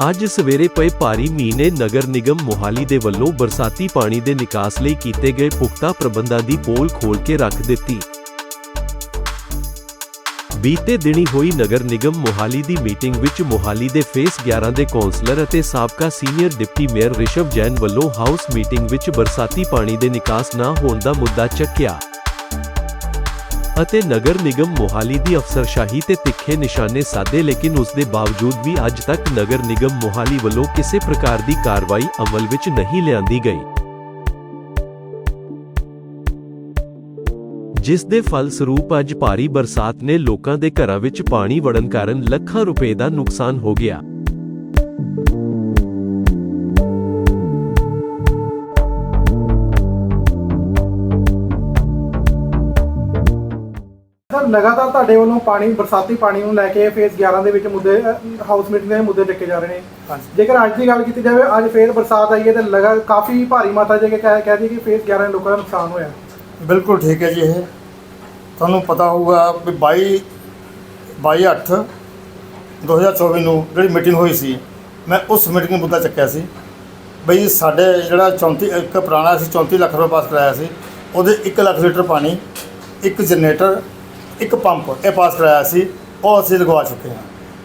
ਅੱਜ ਸਵੇਰੇ ਪਏ ਭਾਰੀ ਮੀਂਹ ਨੇ ਨਗਰ ਨਿਗਮ ਮੋਹਾਲੀ ਦੇ ਵੱਲੋਂ ਬਰਸਾਤੀ ਪਾਣੀ ਦੇ ਨਿਕਾਸ ਲਈ ਕੀਤੇ ਗਏ ਪੁਖਤਾ ਪ੍ਰਬੰਧਾਂ ਦੀ ਪੋਲ ਖੋਲ ਕੇ ਰੱਖ ਦਿੱਤੀ। ਬੀਤੇ ਦਿਨੀ ਹੋਈ ਨਗਰ ਨਿਗਮ ਮੋਹਾਲੀ ਦੀ ਮੀਟਿੰਗ ਵਿੱਚ ਮੋਹਾਲੀ ਦੇ ਫੇਸ 11 ਦੇ ਕੌਂਸਲਰ ਅਤੇ ਸਾਬਕਾ senior deputy mayor Rishav Jain ਵੱਲੋਂ ਹਾਊਸ ਮੀਟਿੰਗ ਵਿੱਚ ਬਰਸਾਤੀ ਪਾਣੀ ਦੇ ਨਿਕਾਸ ਨਾ ਹੋਣ ਦਾ ਮੁੱਦਾ ਚੱਕਿਆ। ਅਤੇ ਨਗਰ ਨਿਗਮ ਮੋਹਾਲੀ ਦੀ ਅਫਸਰਸ਼ਾਹੀ ਤੇ ਤਿੱਖੇ ਨਿਸ਼ਾਨੇ ਸਾਧੇ, ਲੇਕਿਨ ਉਸ ਦੇ ਬਾਵਜੂਦ ਵੀ ਅੱਜ ਤੱਕ ਨਗਰ ਨਿਗਮ ਮੋਹਾਲੀ ਵੱਲੋਂ ਕਿਸੇ ਪ੍ਰਕਾਰ ਦੀ ਕਾਰਵਾਈ ਅਮਲ ਵਿੱਚ ਨਹੀਂ ਲਿਆਂਦੀ ਗਈ। ਜਿਸ ਦੇ ਫਲ ਸਰੂਪ ਅੱਜ ਭਾਰੀ ਬਰਸਾਤ ਨੇ ਲੋਕਾਂ ਦੇ ਘਰਾਂ ਵਿੱਚ ਪਾਣੀ ਵੜਨ ਕਾਰਨ ਲੱਖਾਂ ਰੁਪਏ ਦਾ ਨੁਕਸਾਨ ਹੋ ਗਿਆ। ਲਗਾਤਾਰ ਤੁਹਾਡੇ ਵੱਲੋਂ ਪਾਣੀ ਬਰਸਾਤੀ ਪਾਣੀ ਨੂੰ ਲੈ ਕੇ ਫੇਸ 11 ਦੇ ਵਿੱਚ ਮੁੱਦੇ ਹਾਊਸ ਮੀਟਿੰਗ ਦੇ ਮੁੱਦੇ ਚੱਕੇ ਜਾ ਰਹੇ ਨੇ। ਹਾਂਜੀ। ਜੇਕਰ ਅੱਜ ਦੀ ਗੱਲ ਕੀਤੀ ਜਾਵੇ ਅੱਜ ਫੇਰ ਬਰਸਾਤ ਆਈ ਹੈ ਤੇ ਲਗਾ ਕਾਫੀ ਭਾਰੀ ਮਾਤਰਾ ਜੇ ਕਿ ਕਹਿ ਕਹਿ ਦਈਏ ਕਿ ਫੇਸ 11 ਦੇ ਲੋਕਾਂ ਦਾ ਨੁਕਸਾਨ ਹੋਇਆ। ਬਿਲਕੁਲ ਠੀਕ ਹੈ ਜੀ ਇਹ। ਤੁਹਾਨੂੰ ਪਤਾ ਹੋਊਗਾ ਵੀ 22 22 8 2024 ਨੂੰ ਜਿਹੜੀ ਮੀਟਿੰਗ ਹੋਈ ਸੀ ਮੈਂ ਉਸ ਮੀਟਿੰਗ ਨੂੰ ਮੁੱਦਾ ਚੱਕਿਆ ਸੀ। ਬਈ ਸਾਡੇ ਜਿਹੜਾ 34 ਇੱਕ ਪੁਰਾਣਾ ਸੀ 34 ਲੱਖ ਰੁਪਏ ਪਾਸ ਕਰਾਇਆ ਸੀ ਉਹਦੇ 1 ਲੱਖ ਲੀਟਰ ਪਾਣੀ ਇੱਕ ਜਨਰੇਟਰ ਇੱਕ ਪੰਪ ਇਹ ਪਾਸ ਕਰਾਇਆ ਸੀ, ਉਹ ਅਸੀਂ ਲਗਵਾ ਚੁੱਕੇ ਹਾਂ।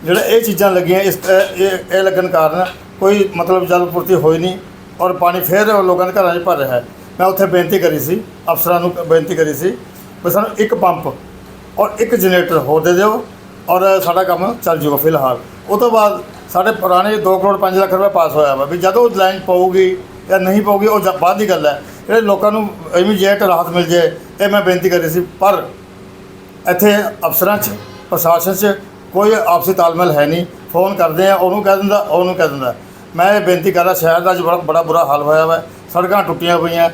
ਜਿਹੜਾ ਇਹ ਚੀਜ਼ਾਂ ਲੱਗੀਆਂ, ਇਸ, ਇਹ, ਇਹ- ਇਹ ਲੱਗਣ ਕਾਰਨ ਕੋਈ ਮਤਲਬ ਜਲ ਪੂਰਤੀ ਹੋਈ ਨਹੀਂ ਔਰ ਪਾਣੀ ਫਿਰ ਲੋਕਾਂ ਦੇ ਘਰਾਂ 'ਚ ਭਰ ਰਿਹਾ ਹੈ। ਮੈਂ ਉੱਥੇ ਬੇਨਤੀ ਕਰੀ ਸੀ, ਅਫਸਰਾਂ ਨੂੰ ਬੇਨਤੀ ਕਰੀ ਸੀ ਵੀ ਸਾਨੂੰ ਇੱਕ ਪੰਪ ਔਰ ਇੱਕ ਜਨਰੇਟਰ ਹੋਰ ਦੇ ਦਿਓ ਔਰ ਸਾਡਾ ਕੰਮ ਚੱਲ ਜੂਗਾ ਫਿਲਹਾਲ। ਉਹ ਤੋਂ ਬਾਅਦ ਸਾਡੇ ਪੁਰਾਣੇ 2 ਕਰੋੜ 5 ਲੱਖ ਰੁਪਏ ਪਾਸ ਹੋਇਆ ਵਾ ਵੀ ਜਦੋਂ ਲਾਈਨ ਪਊਗੀ ਜਾਂ ਨਹੀਂ ਪਊਗੀ, ਉਹ ਬਾਅਦ ਦੀ ਗੱਲ ਹੈ। ਜਿਹੜੇ ਲੋਕਾਂ ਨੂੰ ਇਮੀਡੀਏਟ ਰਾਹਤ ਮਿਲ ਜੇ, ਇਹ ਮੈਂ ਬੇਨਤੀ ਕਰੀ ਸੀ, ਪਰ ਇੱਥੇ ਅਫਸਰਾਂ 'ਚ ਪ੍ਰਸ਼ਾਸਨ 'ਚ ਕੋਈ ਆਪਸੀ ਤਾਲਮੇਲ ਹੈ ਨਹੀਂ। ਫੋਨ ਕਰਦੇ ਆ ਉਹਨੂੰ ਕਹਿ ਦਿੰਦਾ ਉਹਨੂੰ ਕਹਿ ਦਿੰਦਾ। ਮੈਂ ਇਹ ਬੇਨਤੀ ਕਰਦਾ ਸ਼ਹਿਰ ਦਾ ਅੱਜ ਬੜਾ ਬੜਾ ਬੁਰਾ ਹਾਲ ਹੋਇਆ ਵਾ। ਸੜਕਾਂ ਟੁੱਟੀਆਂ ਪਈਆਂ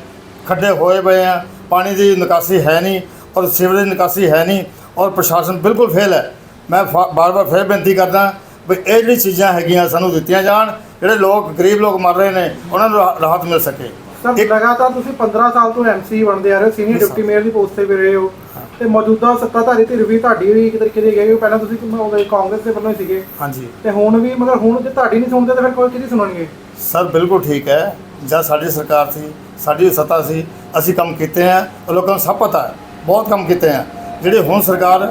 ਖੱਡੇ ਹੋਏ ਪਏ ਆ ਪਾਣੀ ਦੀ ਨਿਕਾਸੀ ਹੈ ਨਹੀਂ ਔਰ ਸੀਵਰੇਜ ਦੀ ਨਿਕਾਸੀ ਹੈ ਨਹੀਂ ਔਰ ਪ੍ਰਸ਼ਾਸਨ ਬਿਲਕੁਲ ਫੇਲ ਹੈ। ਮੈਂ ਬਾਰ-ਬਾਰ ਫੇਰ ਬੇਨਤੀ ਕਰਦਾ ਵੀ ਇਹ ਜਿਹੜੀ ਚੀਜ਼ਾਂ ਹੈਗੀਆਂ ਸਾਨੂੰ ਦਿੱਤੀਆਂ ਜਾਣ ਜਿਹੜੇ ਲੋਕ ਗਰੀਬ ਲੋਕ ਮਰ ਰਹੇ ਨੇ ਉਹਨਾਂ ਨੂੰ ਰਾਹ- ਰਾਹਤ ਮਿਲ ਸਕੇ। ਸਰ ਲਗਾਤਾਰ ਤੁਸੀਂ 15 ਸਾਲ ਤੋਂ ਐਮਸੀ ਬਣਦੇ ਆ ਰਹੇ ਹੋ ਸੀਨੀਅਰ। ਡਿਪਟੀ ਮੇਅਰ ਦੀ ਪੋਸਟ ਤੇ ਵੀ ਰਹੇ ਹੋ। ਤੇ ਮੌਜੂਦਾ ਸੱਤਾਧਾਰੀ ਧਿਰ ਵੀ ਤੁਹਾਡੀ ਵੀ ਇੱਕ ਤਰੀਕੇ ਦੀ ਗਏ ਪਹਿਲਾਂ ਤੁਸੀਂ ਉਹਦੇ ਕਾਂਗਰਸ ਦੇ ਵੱਲੋਂ ਹੀ ਸੀਗੇ। ਹਾਂਜੀ। ਤੇ ਹੁਣ ਵੀ ਮਤਲਬ ਹੁਣ ਜੇ ਤੁਹਾਡੀ ਨਹੀਂ ਸੁਣਦੇ ਤਾਂ ਫਿਰ ਕੋਈ ਕਿਹਦੀ ਸੁਣਨਗੇ? ਸਰ ਬਿਲਕੁਲ ਠੀਕ ਹੈ। ਜਦ ਸਾਡੀ ਸਰਕਾਰ ਸੀ ਸਾਡੀ ਸੱਤਾ ਸੀ ਅਸੀਂ ਕੰਮ ਕੀਤੇ ਆ ਲੋਕਾਂ ਨੂੰ ਸਭ ਪਤਾ ਹੈ ਬਹੁਤ ਕੰਮ ਕੀਤੇ ਆ। ਜਿਹੜੀ ਹੁਣ ਸਰਕਾਰ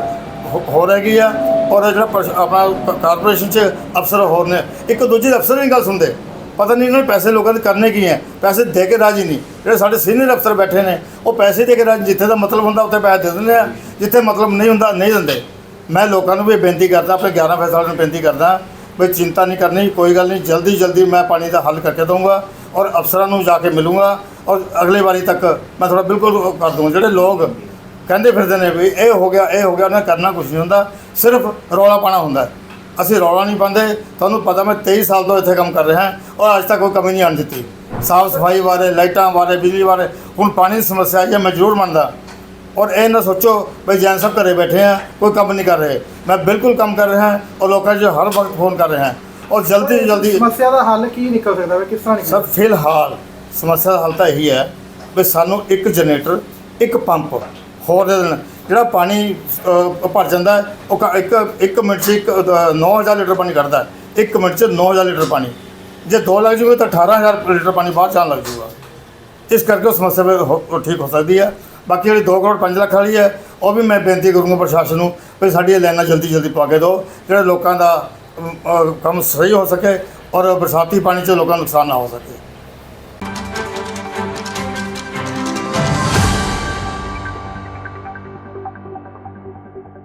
ਹੋ- ਰਹੀ ਆ ਔਰ ਜਿਹੜਾ ਆਪਣਾ ਕਾਰਪੋਰੇਸ਼ਨ ਚ ਅਫਸਰ ਹੋਰ ਨੇ ਇੱਕ ਦੂਜੇ ਦੇ ਅਫਸਰ ਨਹੀਂ ਗੱਲ ਸੁਣਦੇ। ਪਤਾ ਨਹੀਂ ਇਹਨਾਂ ਨੇ ਪੈਸੇ ਲੋਕਾਂ ਦੇ ਕਰਨੇ ਕੀ ਹੈ। ਪੈਸੇ ਦੇ ਕੇ ਰਾਜੀ ਨਹੀਂ। ਜਿਹੜੇ ਸਾਡੇ ਸੀਨੀਅਰ ਅਫਸਰ ਬੈਠੇ ਨੇ, ਉਹ ਪੈਸੇ ਦੇ ਕੇ ਰਾਜੀ ਜਿੱਥੇ ਦਾ ਮਤਲਬ ਹੁੰਦਾ, ਉੱਥੇ ਪੈਸੇ ਦੇ ਦਿੰਦੇ ਆ। ਜਿੱਥੇ ਮਤਲਬ ਨਹੀਂ ਹੁੰਦਾ, ਨਹੀਂ ਦਿੰਦੇ। ਮੈਂ ਲੋਕਾਂ ਨੂੰ ਵੀ ਬੇਨਤੀ ਕਰਦਾ, ਆਪਣੇ 11 ਫੈਸਲਾ ਨੂੰ ਬੇਨਤੀ ਕਰਦਾ ਵੀ ਚਿੰਤਾ ਨਹੀਂ ਕਰਨੀ, ਕੋਈ ਗੱਲ ਨਹੀਂ। ਜਲਦੀ ਜਲਦੀ ਮੈਂ ਪਾਣੀ ਦਾ ਹੱਲ ਕਰਕੇ ਦਊਂਗਾ ਔਰ ਅਫਸਰਾਂ ਨੂੰ ਜਾ ਕੇ ਮਿਲੂੰਗਾ ਔਰ ਅਗਲੇ ਵਾਰੀ ਤੱਕ ਮੈਂ ਥੋੜਾ ਬਿਲਕੁਲ ਕਰ ਦੂੰਗਾ ਜਿਹੜੇ ਲੋਕ ਕਹਿੰਦੇ ਫਿਰਦੇ ਨੇ ਵੀ ਇਹ ਹੋ ਗਿਆ, ਇਹ ਹੋ ਗਿਆ, ਉਹਨਾਂ ਕਰਨਾ ਕੁਝ ਨਹੀਂ ਹੁੰਦਾ। ਸਿਰਫ ਰੌਲਾ ਪਾਣਾ ਹੁੰਦਾ। ਅਸੀਂ ਰੌਲਾ ਨਹੀਂ ਪਾਉਂਦੇ। ਤੁਹਾਨੂੰ ਪਤਾ ਮੈਂ 23 ਸਾਲ ਤੋਂ ਇੱਥੇ ਕੰਮ ਕਰ ਰਿਹਾ ਹਾਂ ਔਰ ਅੱਜ ਤੱਕ ਕੋਈ ਕਮੀ ਨਹੀਂ ਆਣ ਦਿੱਤੀ। ਸਾਫ਼ ਸਫ਼ਾਈ ਬਾਰੇ ਲਾਈਟਾਂ ਬਾਰੇ ਬਿਜਲੀ ਬਾਰੇ ਹੁਣ ਪਾਣੀ ਦੀ ਸਮੱਸਿਆ ਹੈ ਮੈਂ ਜ਼ਰੂਰ ਮੰਨਦਾ। ਔਰ ਇਹ ਨਾ ਸੋਚੋ ਵੀ ਜੈਨ ਸਾਹਿਬ ਘਰੇ ਬੈਠੇ ਆ ਕੋਈ ਕੰਮ ਨਹੀਂ ਕਰ ਰਹੇ। ਮੈਂ ਬਿਲਕੁਲ ਕੰਮ ਕਰ ਰਿਹਾ ਹਾਂ ਔਰ ਲੋਕਾਂ 'ਚ ਹਰ ਵਕਤ ਫੋਨ ਕਰ ਰਿਹਾ ਹਾਂ। ਔਰ ਜਲਦੀ ਤੋਂ ਜਲਦੀ ਸਮੱਸਿਆ ਦਾ ਹੱਲ ਕੀ ਨਿਕਲ ਸਕਦਾ ਹੈ ਕਿਸ ਤਰ੍ਹਾਂ ਨਿਕਲ ਸਰ ਫਿਲਹਾਲ ਸਮੱਸਿਆ ਦਾ ਹੱਲ ਤਾਂ ਇਹੀ ਹੈ ਵੀ ਸਾਨੂੰ ਇੱਕ ਜਨਰੇਟਰ ਇੱਕ ਪੰਪ ਹੋਰ ਦੇ ਦੇਣ ਜਿਹੜਾ ਪਾਣੀ ਅ, ਭਰ ਜਾਂਦਾ ਹੈ, ਉਹ ਕ- ਇੱਕ ਇੱਕ ਮਿੰਟ 'ਚ ਇੱਕ ਅ, 9000 ਲੀਟਰ ਪਾਣੀ ਕੱਢਦਾ ਹੈ। ਇੱਕ ਮਿੰਟ 'ਚ 9000 ਲੀਟਰ ਪਾਣੀ। ਜੇ ਦੋ ਲੱਗ ਜੂਗਾ ਤਾਂ 18000 ਲੀਟਰ ਪਾਣੀ ਬਾਹਰ ਜਾਣ ਲੱਗ ਜੂਗਾ। ਇਸ ਕਰਕੇ ਉਹ ਸਮੱਸਿਆ ਵੀ ਹੋ- ਉਹ ਠੀਕ ਹੋ ਸਕਦੀ ਹੈ। ਬਾਕੀ ਜਿਹੜੀ 2 ਕਰੋੜ 5 ਲੱਖ ਵਾਲੀ ਹੈ ਉਹ ਵੀ ਮੈਂ ਬੇਨਤੀ ਕਰੂੰਗਾ ਪ੍ਰਸ਼ਾਸਨ ਨੂੰ ਵੀ ਸਾਡੀ ਇਹ ਲਾਈਨਾਂ ਜਲਦੀ ਜਲਦੀ ਪਾ ਕੇ ਦਿਓ ਜਿਹੜਾ ਲੋਕਾਂ ਦਾ ਅਮ, ਅ, ਕੰਮ ਸਹੀ ਹੋ ਸਕੇ ਔਰ ਬਰਸਾਤੀ ਪਾਣੀ 'ਚ ਲੋਕਾਂ ਨੂੰ ਨੁਕਸਾਨ ਨਾ ਹੋ ਸਕੇ।